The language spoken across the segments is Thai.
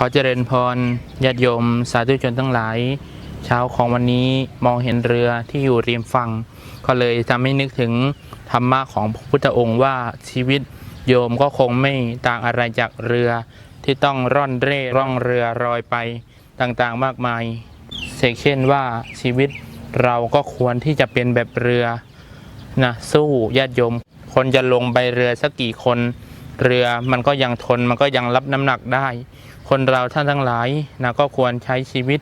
ขอเจริญพรญาติโยม สาธุชนทั้งหลาย เช้าของวันนี้มองเห็นเรือที่อยู่ริมฝั่ง ก็เลยทำให้นึกถึงธรรมะของพระพุทธองค์ว่าชีวิตโยมก็คงไม่ต่างอะไรจากเรือ ที่ต้องร่อนเร่ร่องเรือรอยไปต่างๆมากมายเสกเช่นว่าชีวิตเราก็ควรที่จะเป็นแบบเรือนะสู้ญาติโยม คนจะลงไปเรือสักกี่คน เรือมันก็ยังทนมันก็ยังรับน้ำหนักได้ คนเราท่านทั้งหลายนะก็ควรใช้ชีวิต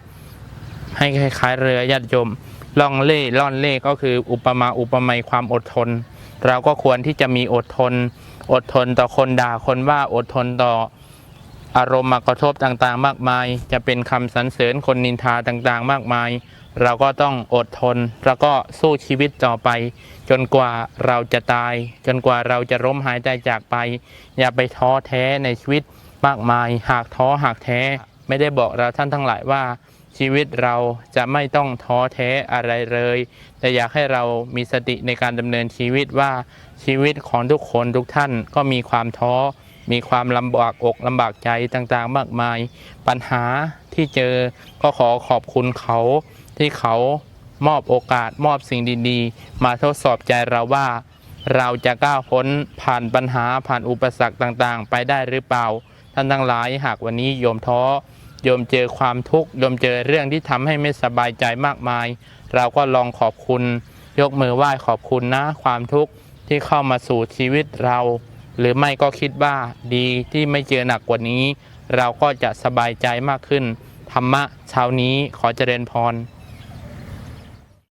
ให้คล้ายๆเรือญาติโยมล่องเล่ล่อนเล่ก็คืออุปมาอุปไมยความอดทน เราก็ควรที่จะมีอดทน อดทนต่อคนด่าคนว่าอดทนต่อ อารมณ์มากระทบต่างๆ มากมาย จะเป็นคำสรรเสริญคนนินทาต่างๆ มากมาย เราก็ต้องอดทน แล้วก็สู้ชีวิตต่อไป จนกว่าเราจะตาย จนกว่าเราจะล้มหายใจจากไป อย่าไปท้อแท้ในชีวิตมากมาย หากท้อหากแท้ ไม่ได้บอกเราท่านทั้งหลายว่าชีวิตเราจะไม่ต้องท้อแท้อะไรเลย แต่อยากให้เรามีสติในการดำเนินชีวิตว่าชีวิตของทุกคนทุกท่านก็มีความท้อ มีความลำบากอกลำบากใจต่างๆ มากมาย ปัญหาที่เจอก็ขอขอบคุณเขาที่เขามอบโอกาสมอบสิ่งดีๆ มาทดสอบใจเราว่า เราจะก้าวพ้นผ่านปัญหาผ่านอุปสรรคต่างๆ ไปได้หรือเปล่า ท่านทั้งหลายหากวันนี้โยมท้อโยมเจอความทุกข์โยมเจอเรื่องที่ทำให้ไม่สบายใจมากมาย เราก็ลองขอบคุณ ยกมือไหว้ขอบคุณนะ ความทุกข์ที่เข้ามาสู่ชีวิตเรา หรือไม่ก็คิดว่าดีที่ไม่เจอหนักกว่านี้ เราก็จะสบายใจมากขึ้น ธรรมะเช้านี้ขอเจริญพร